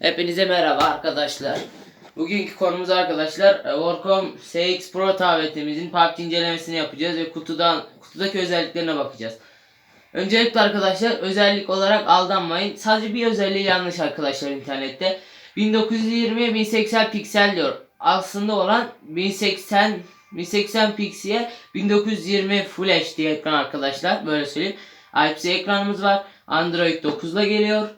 Hepinize merhaba arkadaşlar. Bugünkü konumuz arkadaşlar e, Warcom CX Pro tabletimizin PUBG incelemesini yapacağız ve kutudan kutudaki özelliklerine bakacağız. Öncelikle arkadaşlar özellik olarak aldanmayın. Sadece bir özelliği yanlış arkadaşlar internette. 1920'ye 1080 piksel diyor. Aslında olan 1080 1080 piksel 1920 Full HD ekran arkadaşlar. Böyle söyleyeyim. IPS ekranımız var. Android 9 ile geliyor.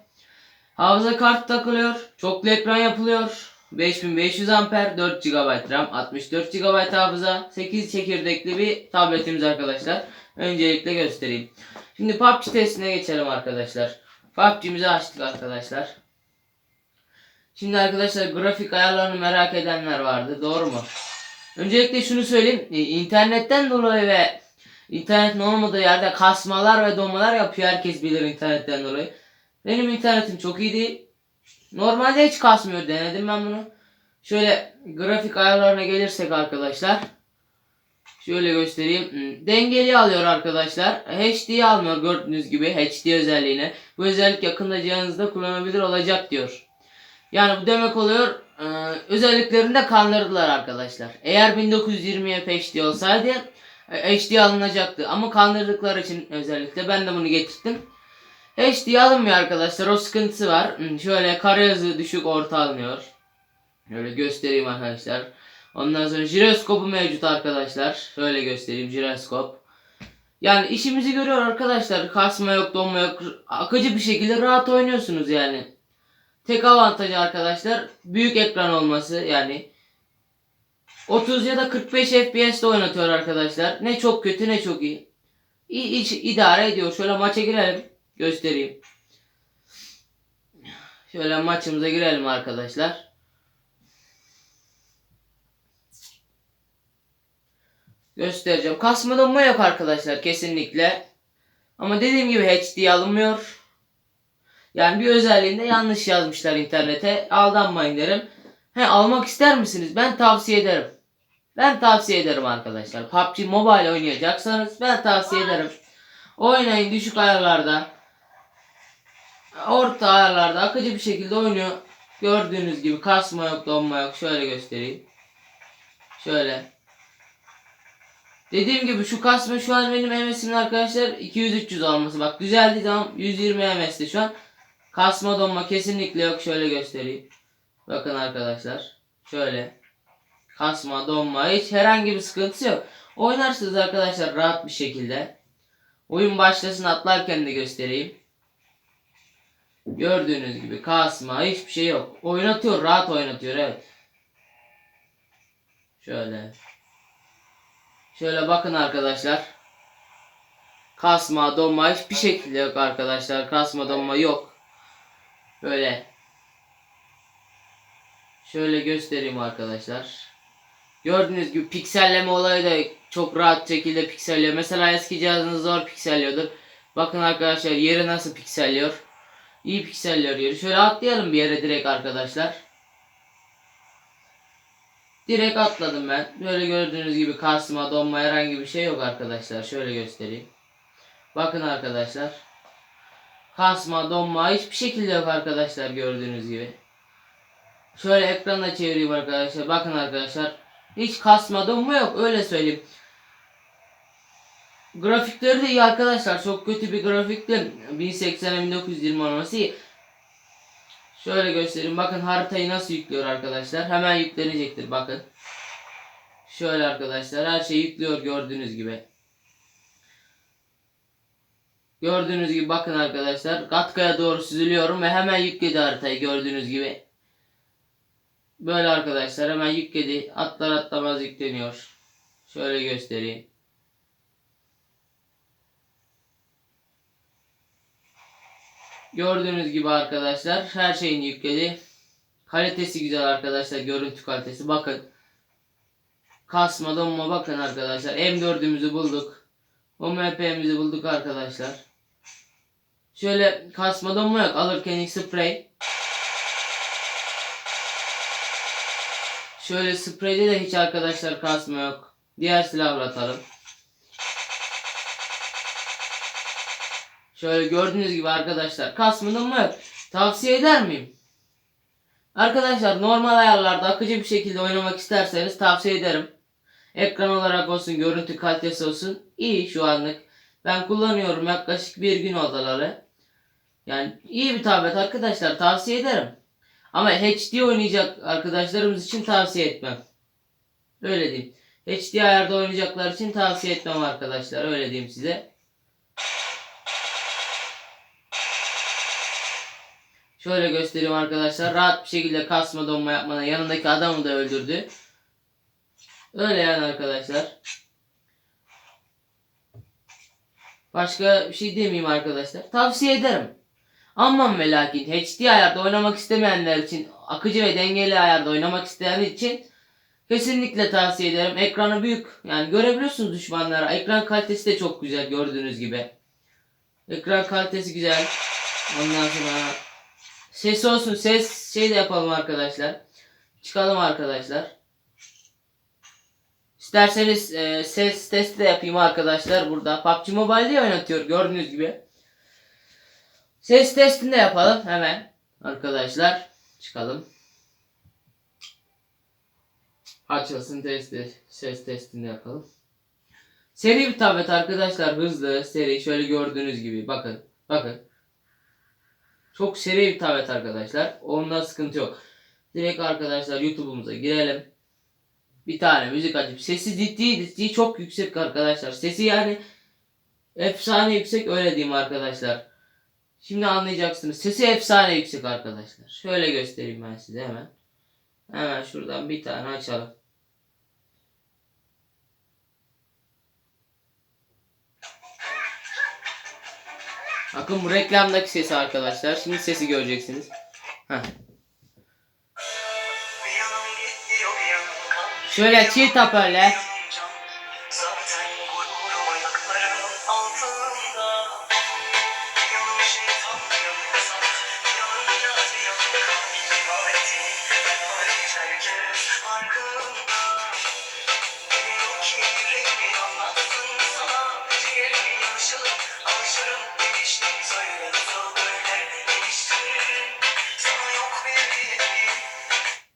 Hafıza kart takılıyor. Çoklu ekran yapılıyor. 5500 amper 4 GB RAM 64 GB hafıza 8 çekirdekli bir tabletimiz arkadaşlar. Öncelikle göstereyim. Şimdi PUBG testine geçelim arkadaşlar. PUBG'mizi açtık arkadaşlar. Şimdi arkadaşlar grafik ayarlarını merak edenler vardı. Doğru mu? Öncelikle şunu söyleyeyim. e, internetten dolayı ve internetin olmadığı yerde kasmalar ve donmalar yapıyor. Herkes bilir internetten dolayı. Benim internetim çok iyi değil. Normalde hiç kasmıyor. Denedim ben bunu. Şöyle grafik ayarlarına gelirsek arkadaşlar. Şöyle göstereyim. Dengeli alıyor arkadaşlar. HD almıyor gördüğünüz gibi HD özelliğine. Bu özellik yakında cihazınızda kullanabilir olacak diyor. Yani bu demek oluyor e, özelliklerinde kandırdılar arkadaşlar. Eğer 1920'ye HD olsaydı e, HD alınacaktı. Ama kandırdıkları için özellikle ben de bunu getirdim. HD alınmıyor arkadaşlar. O sıkıntısı var. Hmm, Şöyle kare hızı düşük orta alınıyor. Şöyle göstereyim arkadaşlar. Ondan sonra jiroskopu mevcut arkadaşlar. Şöyle göstereyim jiroskop. Yani işimizi görüyor arkadaşlar. Kasma yok, donma yok. Akıcı bir şekilde rahat oynuyorsunuz yani. Tek avantajı arkadaşlar büyük ekran olması yani 30 ya da 45 FPS'te oynatıyor arkadaşlar. Ne çok kötü ne çok iyi. İyi iç, idare ediyor. Şöyle maça girelim. Göstereyim. Şöyle maçımıza girelim arkadaşlar. Göstereceğim. Kasma donma yok arkadaşlar kesinlikle. Ama dediğim gibi HD alınmıyor. Yani bir özelliğinde yanlış yazmışlar internete. Aldanmayın derim. He almak ister misiniz? Ben tavsiye ederim. Ben tavsiye ederim arkadaşlar. PUBG Mobile oynayacaksanız ben tavsiye ederim. Oynayın düşük ayarlarda. Orta ayarlarda akıcı bir şekilde oynuyor. Gördüğünüz gibi kasma yok donma yok. Şöyle göstereyim. Şöyle. Dediğim gibi şu kasma şu an benim MS'imin arkadaşlar 200-300 olması. Bak düzeldi tamam 120 MS'ti şu an. Kasma donma kesinlikle yok. Şöyle göstereyim. Bakın arkadaşlar. Şöyle. Kasma donma hiç herhangi bir sıkıntısı yok. Oynarsınız arkadaşlar rahat bir şekilde. Oyun başlasın atlarken de göstereyim. Gördüğünüz gibi kasma hiçbir şey yok. Oynatıyor rahat oynatıyor evet. Şöyle. Şöyle bakın arkadaşlar. Kasma donma hiçbir şekilde yok arkadaşlar. Kasma donma yok. Böyle. Şöyle göstereyim arkadaşlar. Gördüğünüz gibi pikselleme olayı da çok rahat şekilde pikselliyor. Mesela eski cihazınız zor pikselliyordur. Bakın arkadaşlar yeri nasıl pikselliyor. İyi pikselliyor yeri. Şöyle atlayalım bir yere direkt arkadaşlar. Direkt atladım ben. Böyle gördüğünüz gibi kasma, donma herhangi bir şey yok arkadaşlar. Şöyle göstereyim. Bakın arkadaşlar. Kasma, donma hiçbir şekilde yok arkadaşlar gördüğünüz gibi. Şöyle ekranda çevireyim arkadaşlar. Bakın arkadaşlar. Hiç kasma, donma yok öyle söyleyeyim. Grafikleri de iyi arkadaşlar. Çok kötü bir grafik değil. 1080'e 1920 olması. Şöyle göstereyim. Bakın haritayı nasıl yüklüyor arkadaşlar. Hemen yüklenecektir bakın. Şöyle arkadaşlar her şey yüklüyor gördüğünüz gibi. Gördüğünüz gibi bakın arkadaşlar. Katkaya doğru süzülüyorum ve hemen yükledi haritayı gördüğünüz gibi. Böyle arkadaşlar hemen yükledi. Atlar atlamaz yükleniyor. Şöyle göstereyim. Gördüğünüz gibi arkadaşlar her şeyini yükledi. Kalitesi güzel arkadaşlar görüntü kalitesi bakın. Kasma donma bakın arkadaşlar. M4'ümüzü bulduk. OMP'mizi bulduk arkadaşlar. Şöyle kasma donma yok alırken ilk sprey. Şöyle spreyde de hiç arkadaşlar kasma yok. Diğer silahla atalım. Şöyle gördüğünüz gibi arkadaşlar kasmadım mı? Tavsiye eder miyim? Arkadaşlar normal ayarlarda akıcı bir şekilde oynamak isterseniz tavsiye ederim. Ekran olarak olsun, görüntü kalitesi olsun iyi şu anlık. Ben kullanıyorum yaklaşık bir gün oldaları. Yani iyi bir tablet arkadaşlar tavsiye ederim. Ama HD oynayacak arkadaşlarımız için tavsiye etmem. Öyle diyeyim. HD ayarda oynayacaklar için tavsiye etmem arkadaşlar. Öyle diyeyim size. Şöyle göstereyim arkadaşlar. Rahat bir şekilde kasma donma yapmadan yanındaki adamı da öldürdü. Öyle yani arkadaşlar. Başka bir şey demeyeyim arkadaşlar. Tavsiye ederim. Aman ve lakin HD ayarda oynamak istemeyenler için akıcı ve dengeli ayarda oynamak isteyenler için kesinlikle tavsiye ederim. Ekranı büyük. Yani görebiliyorsunuz düşmanlara. Ekran kalitesi de çok güzel gördüğünüz gibi. Ekran kalitesi güzel. Ondan sonra ses olsun ses şey de yapalım arkadaşlar. Çıkalım arkadaşlar. İsterseniz e, ses testi de yapayım arkadaşlar burada. PUBG Mobile'de oynatıyor gördüğünüz gibi. Ses testini de yapalım hemen arkadaşlar. Çıkalım. Açılsın testi. Ses testini yapalım. Seri bir tablet arkadaşlar. Hızlı, seri. Şöyle gördüğünüz gibi. Bakın. Bakın. Çok seri bir tablet arkadaşlar. Ondan sıkıntı yok. Direkt arkadaşlar YouTube'umuza girelim. Bir tane müzik açıp sesi ciddi ciddi çok yüksek arkadaşlar. Sesi yani efsane yüksek öyle diyeyim arkadaşlar. Şimdi anlayacaksınız. Sesi efsane yüksek arkadaşlar. Şöyle göstereyim ben size hemen. Hemen şuradan bir tane açalım. Bakın bu reklamdaki sesi arkadaşlar. Şimdi sesi göreceksiniz. Heh. Şöyle çift hoparlör.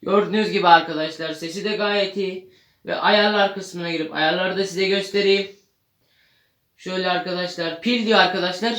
Gördüğünüz gibi arkadaşlar sesi de gayet iyi. Ve ayarlar kısmına girip ayarları da size göstereyim. Şöyle arkadaşlar pil diyor arkadaşlar.